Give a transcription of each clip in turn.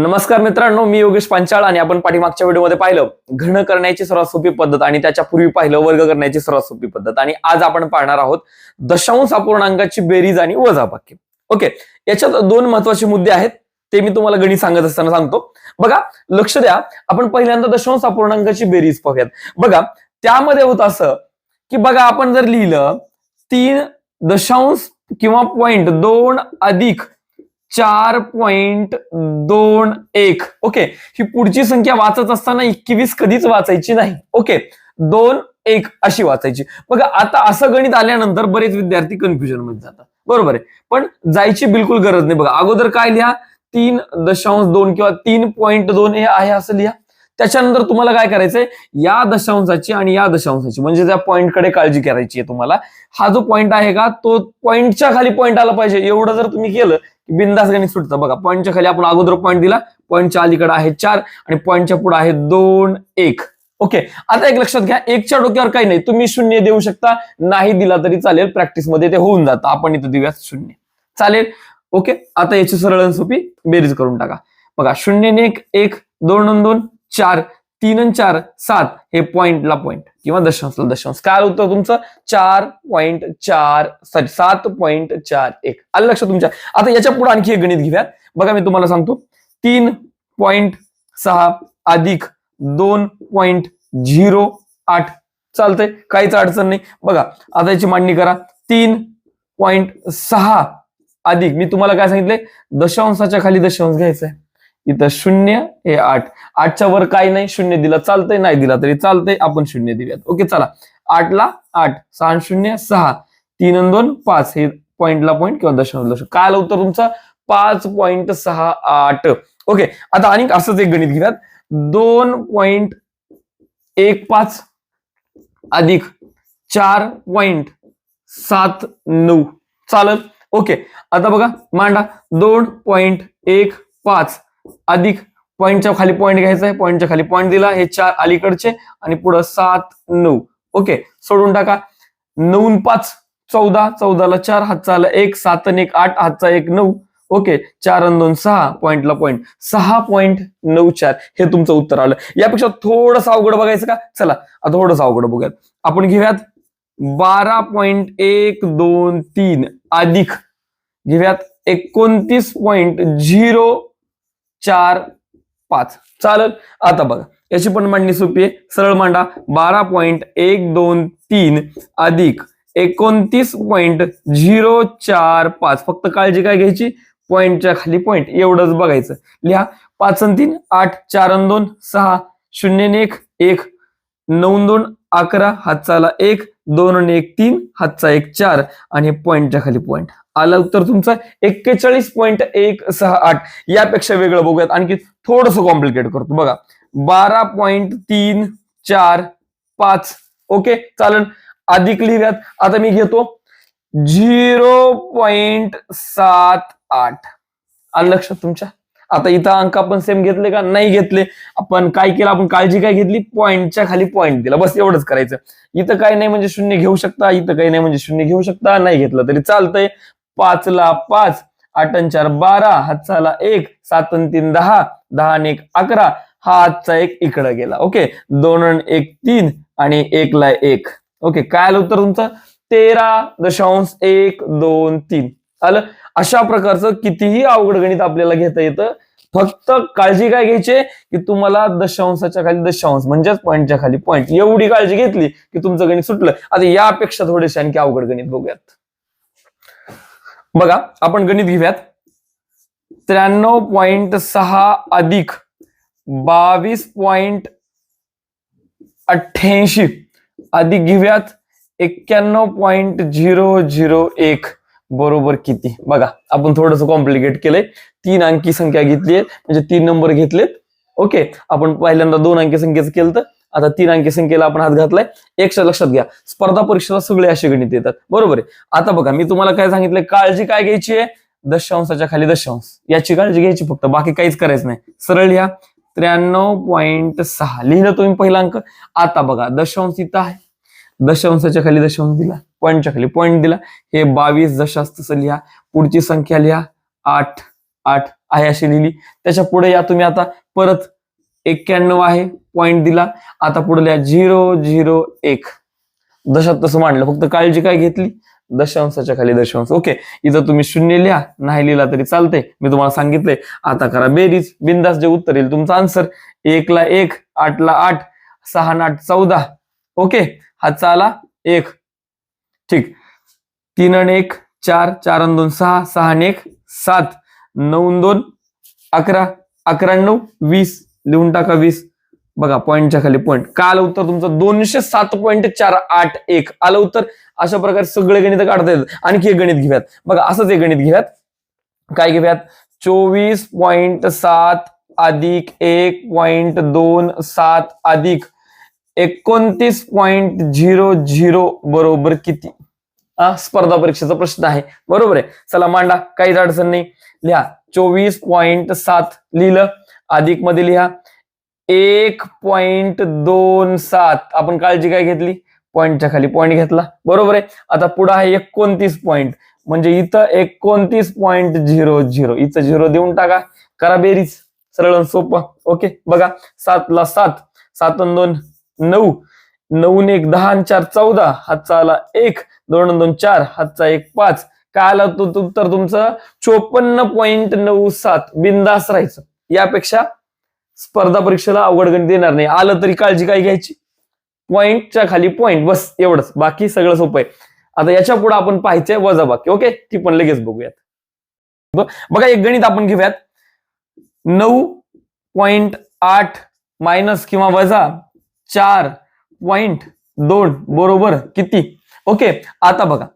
नमस्कार मित्रांनो मी योगेश पांचाळ आणि आपण पाठीमागच्या व्हिडिओमध्ये पाहिलं घन करण्याची सर्वात सोपी पद्धत आणि त्याच्या पूर्वी पाहिलं वर्ग करण्याची सर्वात सोपी पद्धत. आणि आज आपण पाहणार आहोत दशांश अपूर्णांकाची बेरीज आणि वजाबाकी. ओके याच्यात दोन महत्त्वाचे मुद्दे आहेत ते मी तुम्हाला गणित सांगत असताना सांगतो. बघा लक्ष द्या आपण पहिल्यांदा दशांश अपूर्णांकाची बेरीज पाहूयात. बघा त्यामध्ये होत असं की बघा आपण जर लिहिलं तीन दशांश किंवा पॉइंट दोन अधिक चार पॉइंट दोन एक. ओके ही पुढची संख्या वाचत असताना एकवीस कधीच वाचायची नाही. ओके दोन एक अशी वाचायची. बघा आता असं गणित आल्यानंतर बरेच विद्यार्थी कन्फ्युजनमध्ये जातात. बरोबर आहे. पण जायची बिलकुल गरज नाही. बघा अगोदर काय लिहा? तीन दशांश दोन किंवा तीन पॉईंट दोन हे आहे असं लिहा. त्याच्यानंतर तुम्हाला काय करायचंय? या दशांशाची आणि या दशांशाची म्हणजे त्या पॉईंटकडे काळजी करायची आहे तुम्हाला. हा जो पॉईंट आहे का तो पॉईंटच्या खाली पॉईंट आला पाहिजे. एवढं जर तुम्ही केलं की बिंदास गणित सुटतं. बघा पॉईंटच्या खाली आपण अगोदर पॉईंट दिला. पॉईंटच्या अलीकडे आहे चार आणि पॉईंटच्या पुढे आहे दोन एक. ओके आता एक लक्षात घ्या. एकच्या डोक्यावर काही नाही. तुम्ही शून्य देऊ शकता. नाही दिला तरी चालेल. प्रॅक्टिसमध्ये ते होऊन जातं. आपण इथं देऊयात शून्य. चालेल? ओके आता याची सरळ आणि सोपी बेरीज करून टाका. बघा शून्य ने एक एक दोन आणि दोन. चार तीन आणि चार सात हे पॉइंटला पॉइंट किंवा दशांशला दशांश. काय होतं तुमचं? चार पॉइंट चार सॉरी सात पॉइंट चार एक. आलं लक्षात तुमच्या? आता याच्यापुढे आणखी एक गणित घेऊयात बघा मी तुम्हाला सांगतो. तीन पॉइंट सहा अधिक दोन पॉइंट झिरो आठ. चालतंय? काहीच अडचण नाही. बघा आता याची मांडणी करा. तीन पॉइंट सहा अधिक. मी तुम्हाला काय सांगितलंय? दशांशाच्या खाली दशांश घ्यायचा आहे इथं शून्य हे आठ. आठच्या वर काही नाही शून्य दिला चालतंय नाही दिला तरी चालतंय आपण शून्य देऊयात ओके चला. आठला आठ सहा शून्य सहा. तीन दोन पाच. हे पॉइंटला पॉईंट किंवा दशांश दशांश काय आलं उत्तर तुमचं? पाच पॉइंट सहा आठ. ओके आता आणि असंच एक गणित घेऊयात. दोन पॉइंट एक पाच अधिक चार पॉइंट सात नऊ. चालत ओके आता बघा मांडा. दोन पॉइंट एक पाच. अधिक पॉईंटच्या खाली पॉईंट घ्यायचा आहे. पॉईंटच्या खाली पॉईंट दिला. हे चार अलीकडचे आणि पुढं सात नऊ. ओके सोडून टाका. नऊ पाच चौदा. चौदाला चार हातचा आला एक सात आणि एक आठ हातचा एक नऊ. ओके चार आणि दोन सहा. पॉईंटला पॉईंट सहा पॉईंट नऊ चार. हे तुमचं उत्तर आलं. यापेक्षा थोडंसं अवघड बघायचं का? चला आता थोडंसं अवघड बघूयात. आपण घेऊयात बारा पॉईंट एक दोन तीन. अधिक. घेऊयात एकोणतीस पॉईंट झिरो चार पाच. चालेल? आता बघा. याची पण मांडणी सोपी आहे. सरळ मांडा. बारा पॉईंट एक दोन तीन अधिक एकोणतीस पॉईंट झिरो चार पाच. फक्त काळजी काय घ्यायची? पॉईंटच्या खाली पॉईंट एवढंच बघायचं. लिहा. पाच आणि तीन आठ चार आणि दोन सहा शून्य एक एक. नऊ दोन अकरा. हातचाला एक. दोन आणि एक तीन हातचा एक चार आणि पॉईंटच्या खाली पॉईंट आलं उत्तर तुमचं? एक्केचाळीस पॉईंट एक सहा आठ. यापेक्षा वेगळं बघूयात. आणखी थोडस कॉम्प्लिकेट करतो. बघा. बारा पॉईंट तीन चार पाच. ओके चालेल अधिक लिहिल्यात. आता मी घेतो. झिरो पॉइंट सात आठ. आलं लक्षात तुमच्या? आता इथं अंक आपण सेम घेतले का? नाही घेतले. आपण काय केलं? आपण काळजी काय घेतली? पॉईंटच्या खाली पॉईंट दिला. बस एवढंच करायचं. इथं काय नाही म्हणजे शून्य घेऊ शकता. इथं काही नाही म्हणजे शून्य घेऊ शकता. नाही घेतलं तरी चालतंय. पाचला पाच. आठ चार बारा. हातचाला एक. सात तीन दहा. दहा आणि एक अकरा. हा आजचा एक इकडं गेला. ओके? दोन एक तीन आणि एक ला एक. ओके? काय आलं उत्तर तुमचं? तेरा दशांश एक दोन तीन. आलं? अशा प्रकारचं कितीही अवघड गणित आपल्याला घेता येतं फक्त काळजी काय घ्यायची की तुम्हाला दशांशाच्या खाली दशांश म्हणजेच पॉईंटच्या खाली पॉईंट एवढी काळजी घेतली की तुमचं गणित सुटलं. आता यापेक्षा थोडेसे आणखी अवघड गणित बघूयात. बघा आपण गणित घेऊयात. त्र्याण्णव पॉइंट सहा अधिक बावीस पॉइंट अठ्ठ्याऐंशी अधिक घेऊयात. एक्क्याण्णव पॉइंट झिरो झिरो एक. बरोबर किती? बघा आपण थोडस कॉम्प्लिकेट केलंय. तीन अंकी संख्या घेतली आहे म्हणजे तीन नंबर घेतलेत. ओके आपण पहिल्यांदा दोन अंकी संख्येचं केलं तर आता तीन अंकी संख्येला आपण हात घातलाय. एकशे लक्षात घ्या. स्पर्धा परीक्षेला सगळे असे गणित येतात. बरोबर आहे. आता बघा मी तुम्हाला काय सांगितलंय? काळजी काय घ्यायची आहे? दशांशाच्या खाली दशांश. याची काळजी घ्यायची फक्त. बाकी काहीच करायचं नाही. सरळ लिहा. त्र्याण्णव पॉईंट सहा. लिहिलं तुम्ही पहिला अंक? आता बघा दशांश इथं आहे. दशांशाच्या खाली दशांश दिला. पॉईंटच्या खाली पॉईंट दिला. हे बावीस दशास तसं लिहा. पुढची संख्या लिहा. आठ आठ आहे अशी लिहिली. त्याच्या पुढे या तुम्ही आता. परत एक्क्याण्णव आहे. पॉईंट दिला. आता पुढे लिहा. झिरो झिरो एक. दशात तसं मांडलं. फक्त काळजी काय घेतली? दशांशाच्या खाली दशांश. ओके इथं तुम्ही शून्य लिहा. नाही लिहिला तरी चालतंय. मी तुम्हाला सांगितलंय. आता करा बेरीज. बिंदास जे उत्तर येईल तुमचा आन्सर एकला एक आठ ला आठ सहा ना आठ चौदा. ओके हातचा आला एक. ठीक. तीन आणि एक चार चार आणि दोन सहा सहा आणि एक सात. नऊ दोन अकरा अकरा नऊ वीस. लिहून टाका वीस. बघा पॉईंटच्या खाली पॉईंट का आलं उत्तर तुमचं? दोनशे सात पॉईंट चार आठ एक. आलं उत्तर? अशा प्रकारे सगळे गणित काढता येतात. आणखी एक गणित घेऊयात. बघा असंच एक गणित घेऊयात. काय घेऊयात? चोवीस पॉईंट सात अधिक एक पॉइंट दोन सात अधिक एकोणतीस पॉइंट झिरो झिरो बरोबर किती? स्पर्धा परीक्षेचा प्रश्न आहे. बरोबर आहे. चला मांडा. काहीच अडचण नाही. लिहा. चोवीस पॉइंट सात लिहिलं. अधिकमध्ये लिहा. एक पॉइंट दोन सात. आपण काळजी काय घेतली? पॉइंटच्या खाली पॉइंट घेतला. बरोबर आहे. आता पुढे आहे एकोणतीस पॉइंट म्हणजे इथं एकोणतीस पॉइंट झिरो झिरो. इथं झिरो देऊन टाका. करा बेरीज. सरळ आणि सोपं. ओके? बघा. सातला सात. सात दोन नऊ. नऊ ने एक दहा चार चौदा. हातचा आला एक. दोन दोन चार हातचा एक पाच. काय आला तो उत्तर तुमचं? चोपन्न पॉईंट नऊ सात बिंदास राहायचं. यापेक्षा स्पर्धा परीक्षेला अवघड गणित देणार नाही. आलं तरी काळजी काय घ्यायची? पॉईंटच्या खाली पॉईंट बस एवढंच. बाकी सगळं सोपं आहे. आता याच्यापुढे आपण पाहायचंय वजाबाकी ओके? ती पण लगेच बघूयात. बघा एक गणित आपण घेऊयात. नऊ पॉइंट आठ मायनस किंवा वजा चार पॉइंट दोन बरोबर किती? ओके आता बघा.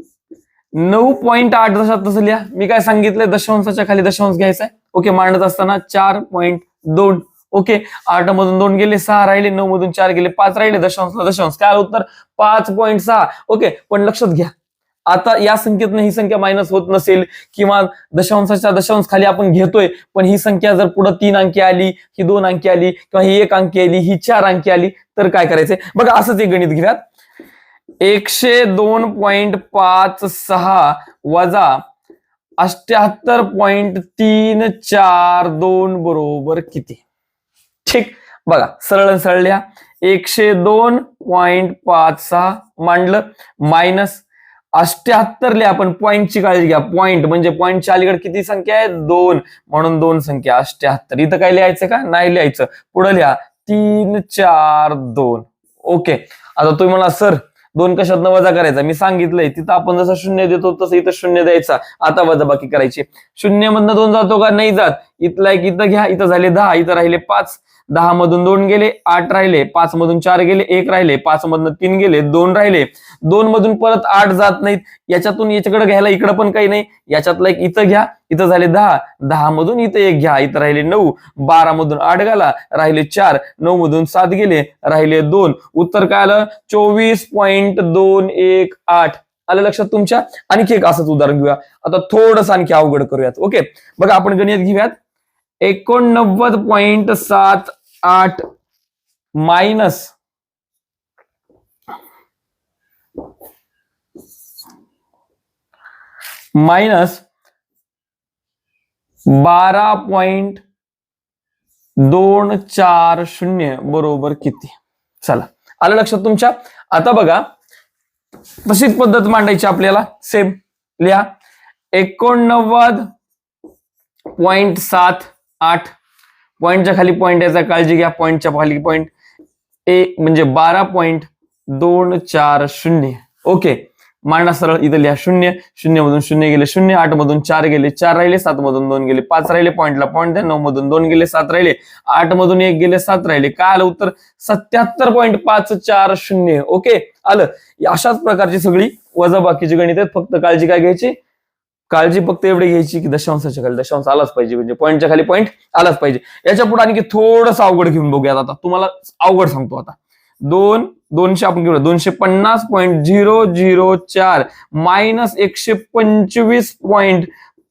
नऊ पॉईंट आठ दशात तसं लिहा. मी काय सांगितलंय? दशांशाच्या खाली दशांश घ्यायचा आहे ओके मांडत असताना चार पॉईंट दोन. ओके आठ मधून दोन गेले सहा राहिले नऊ मधून चार गेले पाच राहिले दशांशला दशांश. काय उत्तर? पाच पॉईंट सहा. ओके पण लक्षात घ्या. आता या संख्येतनं ही संख्या मायनस होत नसेल किंवा दशांशाच्या दशांश खाली आपण घेतोय पण ही संख्या जर पुढे तीन अंकी आली ही दोन अंकी आली किंवा ही एक अंकी आली ही चार अंकी आली तर काय करायचंय? बघा असंच एक गणित घेऊयात. एकशे दोन पॉइंट पाच सहा वजा अष्ट्याहत्तर पॉइंट तीन चार दोन बरोबर किती? ठीक बघा सरळ सरळ लिहा. एकशे दोन पॉइंट पाच सहा मांडलं. मायनस अष्ट्याहत्तर लिहा आपण पॉईंटची काळजी घ्या. पॉईंट म्हणजे पॉईंटच्या अलीकडे किती संख्या आहे? दोन. म्हणून दोन संख्या अष्ट्याहत्तर इथं काय लिहायचं का? नाही लिहायचं. पुढे लिहा. तीन चार दोन. ओके. आता तुम्ही म्हणा सर दोन कशातनं वजा करायचा? मी सांगितलंय तिथं आपण जसं शून्य देतो तसं इथं शून्य द्यायचा. आता वजा बाकी करायची. शून्य मधनं दोन जातो का? नाही जात. इथला एक इथं घ्या इथं झाले दहा इथं राहिले पाच. दहा मधून दोन गेले आठ राहिले. पाच मधून चार गेले एक राहिले. पाच मधून तीन गेले दोन राहिले. दोन मधून परत आठ जात नाहीत. याच्यातून याच्याकडे घ्यायला इकडं पण काही नाही. याच्यातला एक इथं घ्या इथं झाले दहा. दहा मधून इथं एक घ्या इथं राहिले नऊ. बारा मधून आठ घाला राहिले चार. नऊ मधून सात गेले राहिले दोन. उत्तर काय आलं? चोवीस पॉईंट दोन एक आठ. आलं लक्षात तुमच्या? आणखी एक असंच उदाहरण घेऊया. आता थोडंसं आणखी अवघड करूयात. ओके? बघा आपण गणित घेऊयात. एकोणनव्वद पॉइंट सात आठ मायनस मायनस बारा पॉइंट दोन चार शून्य बरोबर किती? चला आलं लक्षात तुमच्या? आता बघा तशीच पद्धत मांडायची आपल्याला सेम लिहा. एकोणनव्वद पॉइंट सात आठ. पॉइंटच्या खाली पॉइंट याचा काळजी घ्या. पॉइंटच्या खाली पॉइंट एक म्हणजे बारा पॉइंट दोन चार शून्य. ओके मांडा सरळ. इथं लिहा शून्य. शून्य मधून शून्य गेले शून्य. आठ मधून चार गेले चार राहिले. सात मधून दोन गेले पाच राहिले. पॉईंटला पॉईंट द्या. नऊ मधून दोन गेले सात राहिले. आठ मधून एक गेले सात राहिले. काय आलं उत्तर? सत्याहत्तर पॉईंट पाच चार शून्य. ओके आलं. अशाच प्रकारची सगळी वजाबाकीची गणित आहेत. फक्त काळजी काय घ्यायची? काळजी फक्त एवढी घ्यायची की दशांशाच्या खाली दशांश आलाच पाहिजे म्हणजे पॉईंटच्या खाली पॉईंट आलाच पाहिजे. याच्यापुढे आणखी थोडस अवघड घेऊन बघूयात आता. तुम्हाला अवघड सांगतो आता. दोन दोनशे आपण घेऊया. दोनशे पन्नास पॉईंट झिरो झिरो चार मायनस एकशे पंचवीस पॉईंट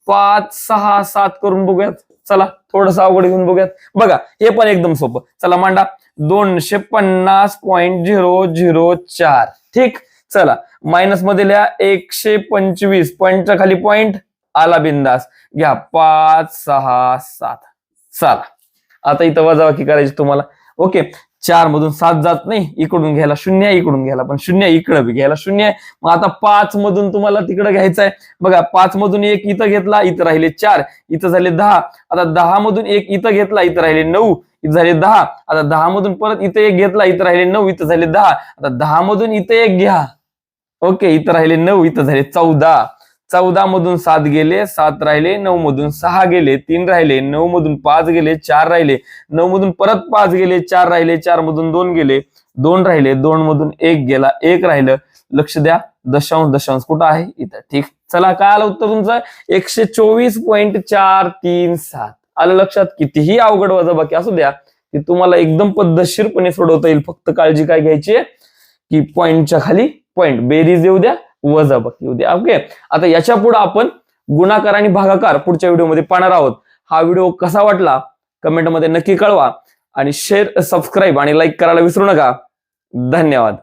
पाच सहा सात करून बघूयात. चला थोडस अवघड घेऊन बघूयात. बघा हे पण एकदम सोपं. चला मांडा. दोनशे पन्नास पॉईंट झिरो झिरो चार. ठीक? चला मायनसमध्ये लिहा एकशे पंचवीस पॉईंटच्या खाली पॉईंट आला बिंदास. घ्या पाच सहा सात. चला आता इथं वजावाकी करायची तुम्हाला. ओके चार मधून सात जात नाही इकडून घ्यायला शून्य इकडून घ्यायला पण शून्य इकडं बी घ्यायला शून्य आहे. मग आता पाच मधून तुम्हाला तिकडं घ्यायचं आहे बघा पाच मधून एक इथं घेतला इथं राहिले चार. इथं झाले दहा. आता दहा मधून एक इथं घेतला इथं राहिले नऊ. इथं झाले दहा. आता दहा मधून परत इथं एक घेतला इथं राहिले नऊ. इथं झाले दहा. आता दहा मधून इथं एक घ्या. ओके इथं राहिले नऊ इथं झाले चौदा. चौदा मधून सात गेले सात राहिले नऊ मधून सहा गेले तीन राहिले नऊ मधून पाच गेले चार राहिले नऊ मधून परत पाच गेले चार राहिले चार मधून दोन गेले दोन राहिले दोन मधून एक गेला एक राहिलं. लक्ष द्या दशांश दशांश कुठं आहे? इथं. ठीक. चला काय आलं उत्तर तुमचं? एकशे चोवीस पॉईंट चार तीन सात. आलं लक्षात? कितीही अवघड वजाबाकी असू द्या की तुम्हाला एकदम पद्धतशीरपणे सोडवता येईल. फक्त काळजी काय घ्यायची आहे? की पॉईंटच्या खाली पॉइंट बेरीज येऊ द्या वजाबक येऊ द्या. ओके आता याच्यापुढे आपण गुणाकार आणि भागाकार पुढच्या व्हिडिओमध्ये पाहणार आहोत. हा व्हिडिओ कसा वाटला? कमेंटमध्ये नक्की कळवा. आणि शेअर सबस्क्राईब आणि लाईक करायला विसरू नका. धन्यवाद.